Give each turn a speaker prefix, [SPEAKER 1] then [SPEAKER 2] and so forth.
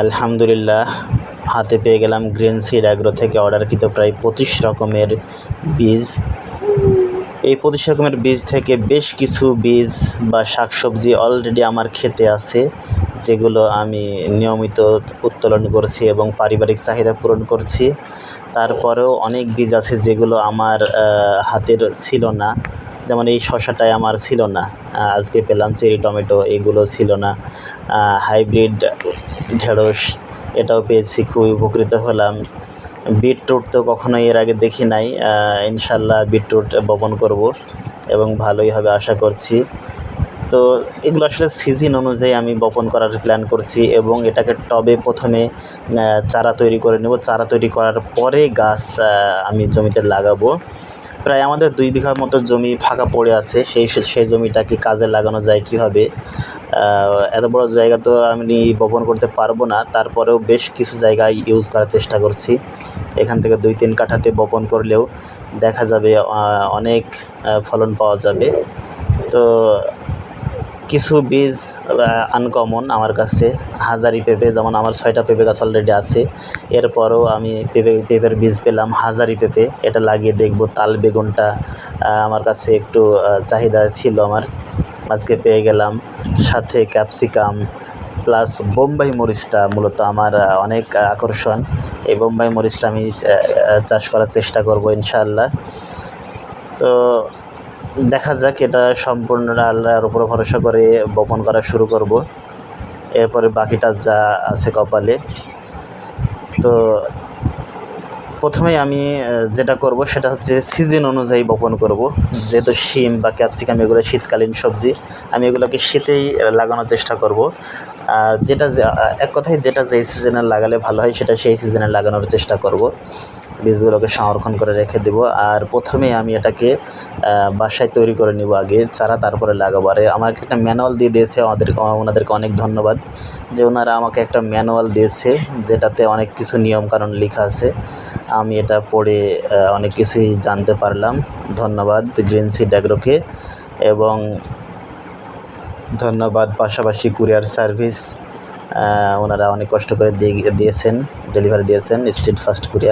[SPEAKER 1] আলহামদুলিল্লাহ, হাতে পেয়ে গেলাম গ্রিন সিড অ্যাগ্রো থেকে অর্ডারকৃত প্রায় পঁচিশ রকমের বীজ। এই পঁচিশ রকমের বীজ থেকে বেশ কিছু বীজ বা শাকসবজি অলরেডি আমার খেতে আছে, যেগুলো আমি নিয়মিত উত্তোলন করছি এবং পারিবারিক চাহিদা পূরণ করছি। তারপরেও অনেক বীজ আছে যেগুলো আমার হাতের ছিল না। যেমন এই শশাটায় আমার ছিল না। আজকে পেলাম চেরি, টমেটো, এগুলো ছিল না। হাইব্রিড ঢেঁড়স, এটাও পেয়েছি, খুবই উপকৃত হলাম। বিটরুট তো কখনো এর আগে দেখি নাই ইনশাল্লাহ বিটরুট বপন করব এবং ভালোই হবে আশা করছি। তো এগুলো আসলে সিজন অনুযায়ী আমি বপন করার প্ল্যান করছি এবং এটাকে টবে প্রথমে চারা তৈরি করে নেব। চারা তৈরি করার পরে গাছ আমি জমিতে লাগাবো। প্রায় আমাদের দুই বিঘা মতো জমি ফাঁকা পড়ে আছে। সেই সেই জমিটাকে কাজে লাগানো যায় কীভাবে এত বড় জায়গা তো আমি বপন করতে পারব না। তারপরেও বেশ কিছু জায়গায় ইউজ করার চেষ্টা করছি। এখান থেকে দুই তিন কাঠাতে বপন করলেও দেখা যাবে অনেক ফলন পাওয়া যাবে। তো কিছু বীজ আনকমন আমার কাছে। হাজারি পেঁপে, যেমন আমার ছয়টা পেঁপে গাছ অলরেডি আছে। এরপরও আমি পেঁপে, পেঁপের বীজ পেলাম, হাজারি পেঁপে। এটা লাগিয়ে দেখব, তাল বেগুনটা আমার কাছে একটু চাহিদা ছিল আমার। আজকে পেয়ে গেলাম। সাথে ক্যাপসিকাম প্লাস বোম্বাই মরিচটা মূলত আমার অনেক আকর্ষণ। এই বোম্বাই মরিচটা আমি চাষ করার চেষ্টা করব, ইনশাআল্লাহ। তো দেখা যাক, এটা সম্পূর্ণ আল্লাহর উপর ভরসা করে বপন করা শুরু করব। এরপরে বাকিটা যা আছে কপালে। তো প্রথমেই আমি যেটা করব সেটা হচ্ছে সিজন অনুযায়ী বপন করব। যেহেতু শিম বা ক্যাপসিকাম এগুলো শীতকালীন সবজি, আমি এগুলোকে শীতেই লাগানোর চেষ্টা করব। আর যেটা এক কথায় যেটা যেই সিজনে লাগালে ভালো হয়, সেটা সেই সিজনে লাগানোর চেষ্টা করব। বীজগুলোকে সংরক্ষণ করে রেখে দেব। আর প্রথমে আমি এটাকে বাসায় তৈরি করে নিব আগে, চারা তারপরে লাগাবো। আর, আমাকে একটা ম্যানুয়াল দিয়ে দিয়েছে আমাদের ওনাদেরকে অনেক ধন্যবাদ যে ওনারা আমাকে একটা ম্যানুয়াল দিয়েছে, যেটাতে অনেক কিছু নিয়মকানুন লেখা আছে। আমি এটা পড়ে অনেক কিছুই জানতে পারলাম। ধন্যবাদ গ্রিন সিড অ্যাগ্রোকে। এবং ধন্যবাদ। পাশাপাশি কুরিয়ার সার্ভিস ওনারা অনেক কষ্ট করে দিয়ে দিয়েছেন, ডেলিভারি দিয়েছেন, স্ট্রিট ফার্স্ট কুরিয়ার।